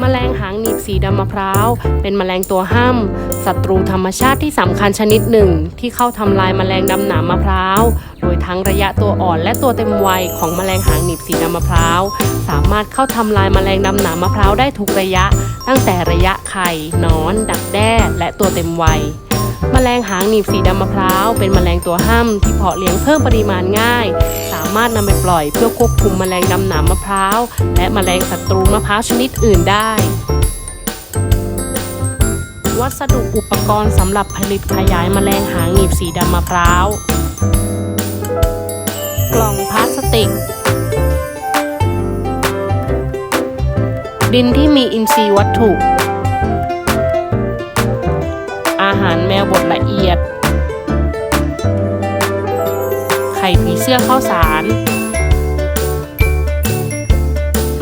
แมลงหางหนีบสีดำมะพร้าว เป็นแมลงตัวห้ามศัตรูธรรมชาติที่สำคัญชนิดหนึ่ง ที่เข้าทำลายแมลงดำหนามมะพร้าว โดยทั้งระยะตัวอ่อนและตัวเต็มวัยของแมลงหางหนีบสีดำมะพร้าว สามารถเข้าทำลายแมลงดำหนามมะพร้าวได้ทุกระยะ ตั้งแต่ระยะไข่นอน ดักแด้และตัวเต็มวัย แมลงหางหนีบสีดำมะพร้าว เป็นแมลงตัวห้ามที่เพาะเลี้ยงเพิ่มปริมาณง่าย สามารถนำไปปล่อยเพื่อควบคุมแมลงดำหนามมะพร้าว และแมลงศัตรูมะพร้าวชนิดอื่นได้ วัสดุอุปกรณ์สำหรับผลิตขยายแมลงหางหนีบสีดำมะพร้าว กล่องพลาสติกดินที่มีอินทรีย์วัตถุ สื้อข้าวสาร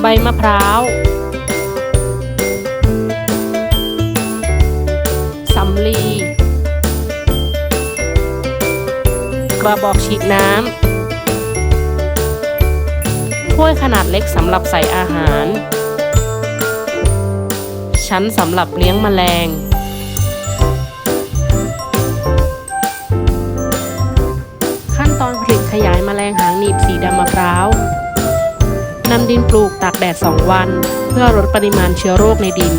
ใบมะพร้าว สำลี กระบอกฉีดน้ำ ถ้วยขนาดเล็กสำหรับใส่อาหาร ชั้นสำหรับเลี้ยงแมลง ตขยายแมลงหางหนีบสีดำมะพร้าวนำดินปลูกตากแดด 2 วัน เพื่อลดปริมาณเชื้อโรคในดิน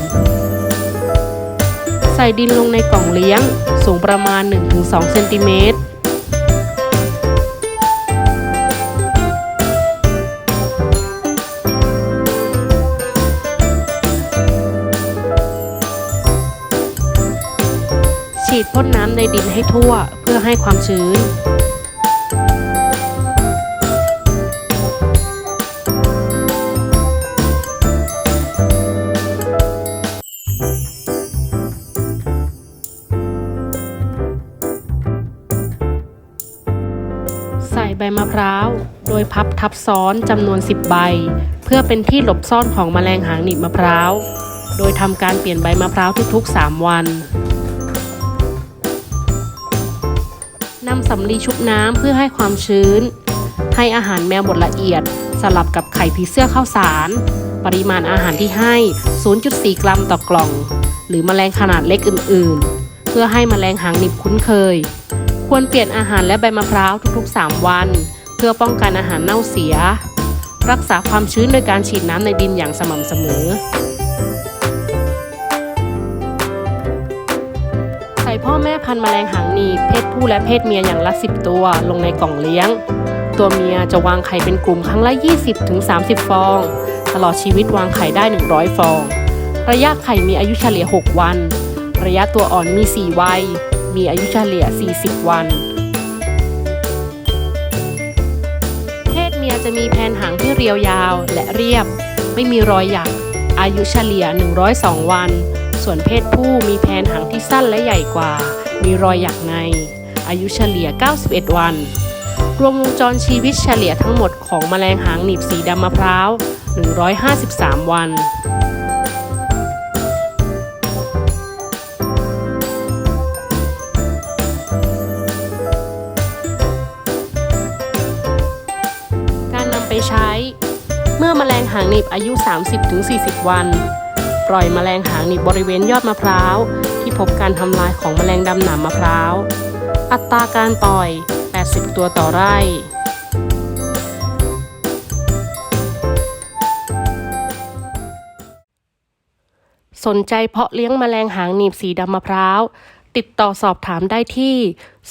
ใส่ดินลงในกล่องเลี้ยง สูงประมาณ 1-2 เซนติเมตรฉีดพ่นน้ำในดินให้ทั่วเพื่อให้ความชื้น ใบมะพร้าว โดยพับทับซ้อนจำนวน 10 ใบ เพื่อเป็นที่หลบซ่อนของแมลงหางหนีบมะพร้าว โดยทำการเปลี่ยนใบมะพร้าวทุกๆ 3 วันนำสำลีชุบน้ำเพื่อให้ความชื้น ให้อาหารแมวบดละเอียด สลับกับไข่ผีเสื้อข้าวสาร ปริมาณอาหารที่ให้ 0.4 กรัมต่อกล่อง หรือแมลงขนาดเล็กอื่นๆ เพื่อให้แมลงหางหนีบคุ้นเคย ควรเปลี่ยนอาหารและใบมะพร้าวทุกๆ 3 วัน เพื่อป้องกันอาหารเน่าเสีย รักษาความชื้นโดยการฉีดน้ำในดินอย่างสม่ำเสมอ ใส่พ่อแม่พันธุ์แมลงหางหนีบเพศผู้และเพศเมียอย่างละ 10 ตัวลงในกล่องเลี้ยง ตัวเมียจะวางไข่เป็นกลุ่มครั้งละ 20-30 ฟอง ตลอดชีวิตวางไข่ได้ 100 ฟอง ระยะไข่มีอายุเฉลี่ย 6 วัน ระยะตัวอ่อนมี 4 วัย มีอายุเฉลี่ย 40 วัน เพศเมียจะมีแผ่นหางที่เรียวยาวและเรียบ ไม่มีรอยหยัก อายุเฉลี่ย 102 วัน ส่วนเพศผู้มีแผ่นหางที่สั้นและใหญ่กว่า มีรอยหยักใน อายุเฉลี่ย 91 วัน รวมวงจรชีวิตเฉลี่ยทั้งหมดของแมลงหางหนีบสีดำมะพร้าว 153 วัน ใช้ เมื่อแมลงหางหนีบอายุ 30-40 วัน ปล่อยแมลงหางหนีบบริเวณยอดมะพร้าว ที่พบการทำลายของแมลงดำหนามมะพร้าว อัตราการปล่อย 80 ตัวต่อไร่สนใจเพาะเลี้ยงแมลงหางหนีบสีดำมะพร้าว ติดต่อสอบถามได้ที่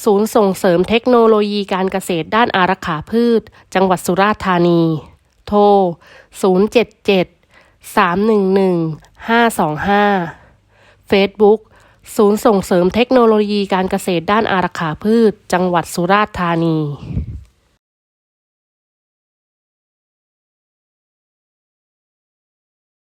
ศูนย์ส่งเสริมเทคโนโลยีการเกษตรด้านอารักขาพืช จังหวัดสุราษฎร์ธานี โทร 077 311 525 Facebook ศูนย์ส่งเสริมเทคโนโลยีการเกษตรด้านอารักขาพืช จังหวัดสุราษฎร์ธานี